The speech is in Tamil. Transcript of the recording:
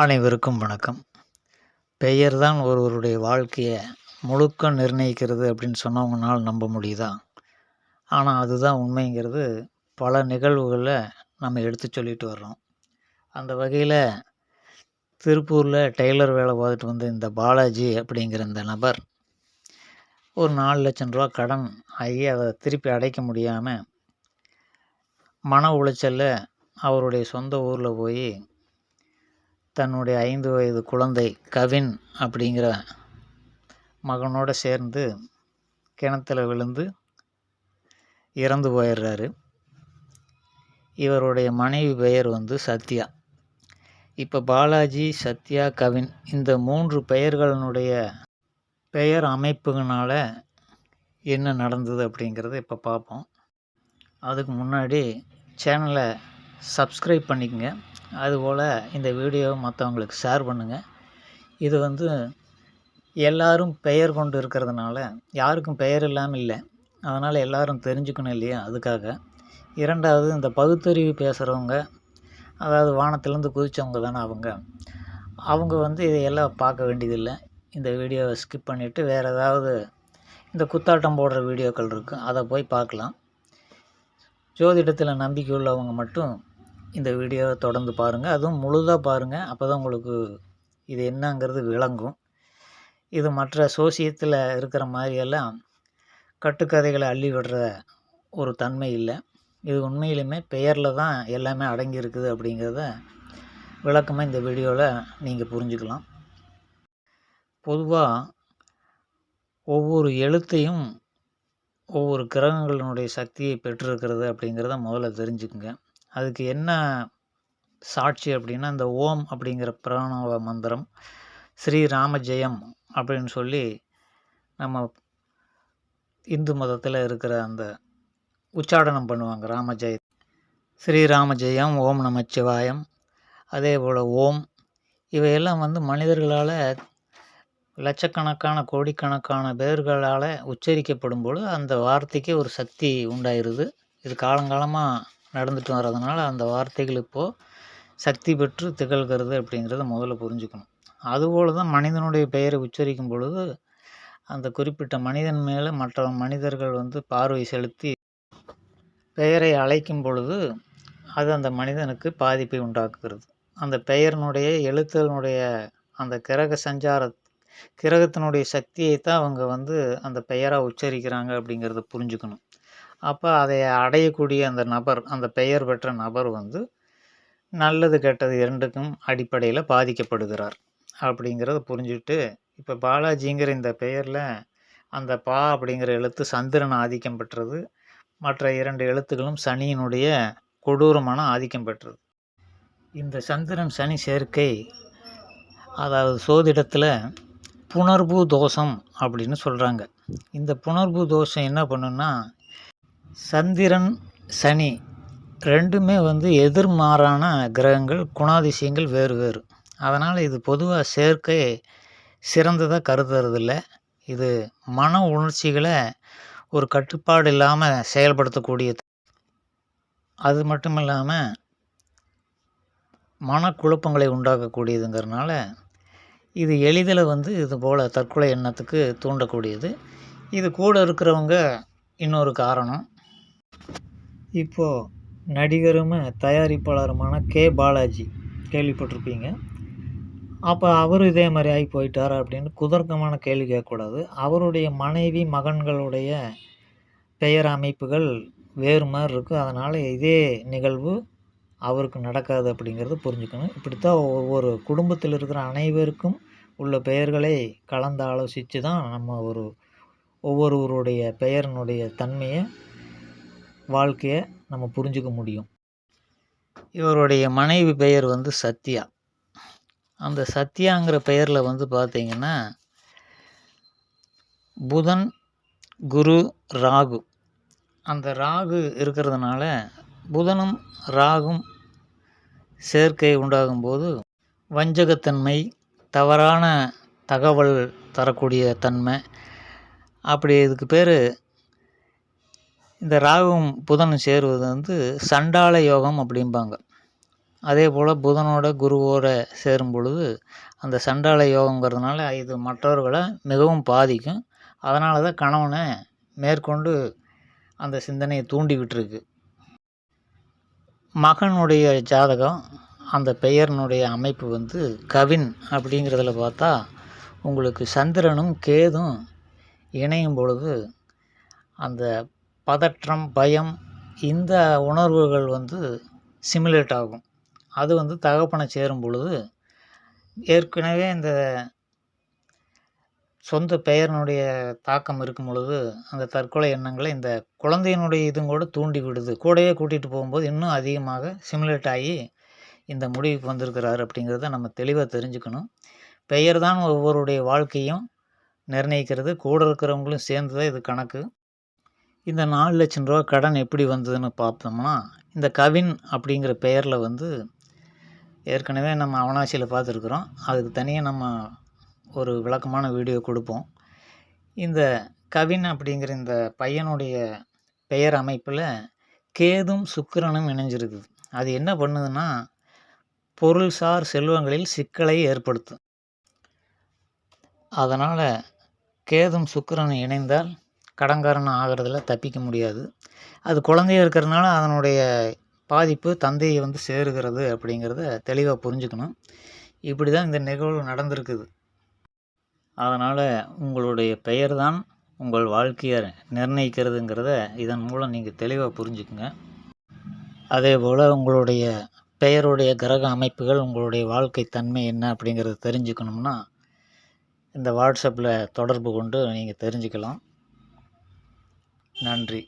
அனைவருக்கும் வணக்கம். பெயர் தான் ஒருவருடைய வாழ்க்கையை முழுக்க நிர்ணயிக்கிறது அப்படின்னு சொன்னவங்கனால் நம்ப முடியுதா? ஆனால் அதுதான் உண்மைங்கிறது பல நிகழ்வுகளில் நம்ம எடுத்து சொல்லிட்டு வர்றோம். அந்த வகையில் திருப்பூரில் டெய்லர் வேலை பார்த்துட்டு வந்து இந்த பாலாஜி அப்படிங்கிற இந்த நபர் ஒரு நாலு லட்சம் ரூபா கடன் ஆகி அதை திருப்பி அடைக்க முடியாமல் மன உளைச்சலில் அவருடைய சொந்த ஊரில் போய் தன்னுடைய ஐந்து வயது குழந்தை கவின் அப்படிங்கிற மகனோட சேர்ந்து கிணத்துல விழுந்து இறந்து போயிடுறாரு. இவருடைய மனைவி பெயர் வந்து சத்யா. இப்போ பாலாஜி சத்யா கவின் இந்த மூன்று பெயர்களினுடைய பெயர் அமைப்புகளால் என்ன நடந்தது அப்படிங்கிறத இப்போ பார்ப்போம் அதுக்கு முன்னாடி சேனலை சப்ஸ்கிரைப் பண்ணிக்கங்க. அதுபோல் இந்த வீடியோவை மற்றவங்களுக்கு ஷேர் பண்ணுங்கள் இது வந்து எல்லாரும் பெயர் கொண்டு இருக்கிறதுனால யாருக்கும் பெயர் இல்லாமல் இல்லை. அதனால் எல்லாரும் தெரிஞ்சுக்கணும் இல்லையா? அதுக்காக. இரண்டாவது இந்த பகுத்தறிவு பேசுகிறவங்க அதாவது வானத்திலேருந்து குதித்தவங்க தானே அவங்க. அவங்க வந்து இதையெல்லாம் பார்க்க வேண்டியதில்லை. இந்த வீடியோவை ஸ்கிப் பண்ணிவிட்டு வேறு ஏதாவது இந்த குத்தாட்டம் போடுற வீடியோக்கள் இருக்குது அதை போய் பார்க்கலாம். ஜோதிடத்தில் நம்பிக்கை உள்ளவங்க மட்டும் இந்த வீடியோவை தொடர்ந்து பாருங்கள் அதுவும் முழுதாக பாருங்கள் அப்போ தான் உங்களுக்கு இது என்னங்கிறது விளங்கும். இது மற்ற சோசியத்தில் இருக்கிற மாதிரியெல்லாம் கட்டுக்கதைகளை அள்ளி விடுற ஒரு தன்மை இல்லை. இது உண்மையிலுமே பெயரில் தான் எல்லாமே அடங்கியிருக்குது அப்படிங்கிறத விளக்கமாக இந்த வீடியோவில் நீங்கள் புரிஞ்சுக்கலாம். பொதுவாக ஒவ்வொரு எழுத்தையும் ஒவ்வொரு கிரகங்களினுடைய சக்தியை பெற்றிருக்கிறது அப்படிங்கிறத முதல்ல தெரிஞ்சுக்குங்க. அதுக்கு என்ன சாட்சி அப்படின்னா இந்த ஓம் அப்படிங்கிற பிராணவ மந்திரம் ஸ்ரீ ராமஜெயம் அப்படின்னு சொல்லி நம்ம இந்து மதத்தில் இருக்கிற அந்த உச்சாடனம் பண்ணுவாங்க ராமஜெய ஸ்ரீராம ஜெயம் ஓம் நமச்சிவாயம் அதே போல் ஓம் இவையெல்லாம் வந்து மனிதர்களால் லட்சக்கணக்கான கோடிக்கணக்கான பேர்களால் உச்சரிக்கப்படும் பொழுது அந்த வார்த்தைக்கு ஒரு சக்தி உண்டாயிருது. இது காலங்காலமாக நடந்துட்டு வர்றதுனால அந்த வார்த்தைகள் இப்போது சக்தி பெற்று திகழ்கிறது அப்படிங்கிறத முதல்ல புரிஞ்சுக்கணும். அதுபோல் தான் மனிதனுடைய பெயரை உச்சரிக்கும் பொழுது அந்த குறிப்பிட்ட மனிதன் மேலே மற்ற மனிதர்கள் வந்து பார்வை செலுத்தி பெயரை அழைக்கும் பொழுது அது அந்த மனிதனுக்கு பாதிப்பை உண்டாக்குகிறது. அந்த பெயரினுடைய எழுத்துனுடைய அந்த கிரக சஞ்சார கிரகத்தினுடைய சக்தியை தான் அவங்க வந்து அந்த பெயராக உச்சரிக்கிறாங்க அப்படிங்கிறத புரிஞ்சுக்கணும். அப்போ அதை அடையக்கூடிய அந்த நபர் அந்த பெயர் பெற்ற நபர் வந்து நல்லது கெட்டது இரண்டுக்கும் அடிப்படையில் பாதிக்கப்படுகிறார் அப்படிங்கிறத புரிஞ்சுட்டு இப்போ பாலாஜிங்கிற இந்த பெயரில் அந்த பா அப்படிங்கிற எழுத்து சந்திரன் ஆதிக்கம் பெற்றது. மற்ற இரண்டு எழுத்துக்களும் சனியினுடைய கொடூரமான ஆதிக்கம் பெற்றது. இந்த சந்திரன் சனி சேர்க்கை அதாவது சோதிடத்தில் புணர்வு தோஷம் அப்படின்னு சொல்கிறாங்க இந்த புணர்வு தோஷம் என்ன பண்ணுன்னா சந்திரன் சனி ரெண்டுமே வந்து எதிர்மாறான கிரகங்கள் குணாதிசயங்கள் வேறு வேறு. அதனால் இது பொதுவாக சேர்க்கை சிறந்ததாக கருதுறதில்ல. இது மன உணர்ச்சிகளை ஒரு கட்டுப்பாடு இல்லாமல் செயல்படுத்தக்கூடியது. அது மட்டும் இல்லாமல் மனக்குழப்பங்களை உண்டாக்கக்கூடியதுங்கிறனால இது எளிதில் வந்து இது போல் தற்கொலை எண்ணத்துக்கு தூண்டக்கூடியது. இது கூட இருக்கிறவங்க இன்னொரு காரணம். இப்போது நடிகரும் தயாரிப்பாளருமான கே. பாலாஜி கேள்விப்பட்டிருப்பீங்க. அப்போ அவர் இதே மாதிரி ஆகி போயிட்டார் அப்படின்னு குதர்க்கமான கேள்வி கேட்கக்கூடாது. அவருடைய மனைவி மகன்களுடைய பெயர் அமைப்புகள் வேறு மாதிரி இருக்குது அதனால் இதே நிகழ்வு அவருக்கு நடக்காது அப்படிங்கிறத புரிஞ்சுக்கணும். இப்படித்தான் ஒவ்வொரு குடும்பத்தில் இருக்கிற அனைவருக்கும் உள்ள பெயர்களை கலந்து ஆலோசித்து தான் நம்ம ஒரு ஒவ்வொருவருடைய பெயரினுடைய தன்மையை வாழ்க்கையை நம்ம புரிஞ்சுக்க முடியும். இவருடைய மனைவி பெயர் வந்து சத்யா. அந்த சத்யாங்கிற பெயரில் வந்து பார்த்திங்கன்னா புதன் குரு ராகு. அந்த ராகு இருக்கிறதுனால புதனும் ராகும் சேர்க்கை உண்டாகும்போது வஞ்சகத்தன்மை தவறான தகவல் தரக்கூடிய தன்மை அப்படி இதுக்கு பேர் இந்த ராகுவும் புதனும் சேருவது வந்து சண்டால யோகம் அப்படிம்பாங்க. அதே போல் புதனோட குருவோட சேரும் பொழுது அந்த சண்டால யோகங்கிறதுனால இது மற்றவர்களை மிகவும் பாதிக்கும். அதனால தான் கணவனை மேற்கொண்டு அந்த சிந்தனையை தூண்டிவிட்டுருக்கு மகனுடைய ஜாதகம் அந்த பெயரினுடைய அமைப்பு வந்து கவின் அப்படிங்கிறதுல பார்த்தா உங்களுக்கு சந்திரனும் கேதும் இணையும் பொழுது அந்த பதற்றம் பயம் இந்த உணர்வுகள் வந்து சிமுலேட் ஆகும். அது வந்து தகப்பனை சேரும் பொழுது ஏற்கனவே இந்த சொந்த பெயரினுடைய தாக்கம் இருக்கும் பொழுது அந்த தற்கொலை எண்ணங்களை இந்த குழந்தையினுடைய இதுவும் கூட தூண்டி விடுது. கூடவே கூட்டிகிட்டு போகும்போது இன்னும் அதிகமாக சிமுலேட் ஆகி இந்த முடிவுக்கு வந்திருக்கிறாரு அப்படிங்கிறத நம்ம தெளிவாக தெரிஞ்சுக்கணும். பெயர் தான் ஒவ்வொருடைய வாழ்க்கையும் நிர்ணயிக்கிறது. கூட இருக்கிறவங்களும் சேர்ந்து தான் இது கணக்கு. இந்த நாலு லட்சம் ரூபா கடன் எப்படி வந்ததுன்னு பார்த்தோம்னா இந்த கவின் அப்படிங்கிற பெயரில் வந்து ஏற்கனவே நம்ம அவனாசியில் பார்த்துருக்குறோம். அதுக்கு தனியாக நம்ம ஒரு விளக்கமான வீடியோ கொடுப்போம். இந்த கவின் அப்படிங்கிற இந்த பையனுடைய பெயர் அமைப்பில் கேதும் சுக்கிரனும் இணைஞ்சிருக்குது. அது என்ன பண்ணுதுன்னா பொருள்சார் செல்வங்களில் சிக்கலை ஏற்படுத்தும். அதனால் கேதும் சுக்கிரனும் இணைந்தால் கடன்காரன் ஆகிறதுல தப்பிக்க முடியாது. அது குழந்தையா இருக்கிறதுனால அதனுடைய பாதிப்பு தந்தையை வந்து சேருகிறது அப்படிங்கிறத தெளிவாக புரிஞ்சுக்கணும். இப்படி தான் இந்த நிகழ்வு நடந்திருக்குது. அதனால் உங்களுடைய பெயர் தான் உங்கள் வாழ்க்கையை நிர்ணயிக்கிறதுங்கிறத இதன் மூலம் நீங்கள் தெளிவாக புரிஞ்சுக்குங்க. அதே போல் உங்களுடைய பெயருடைய கிரக அமைப்புகள் உங்களுடைய வாழ்க்கை தன்மை என்ன அப்படிங்கிறத தெரிஞ்சுக்கணும்னா இந்த வாட்ஸ்அப்பில் தொடர்பு கொண்டு நீங்கள் தெரிஞ்சுக்கலாம். நன்றி.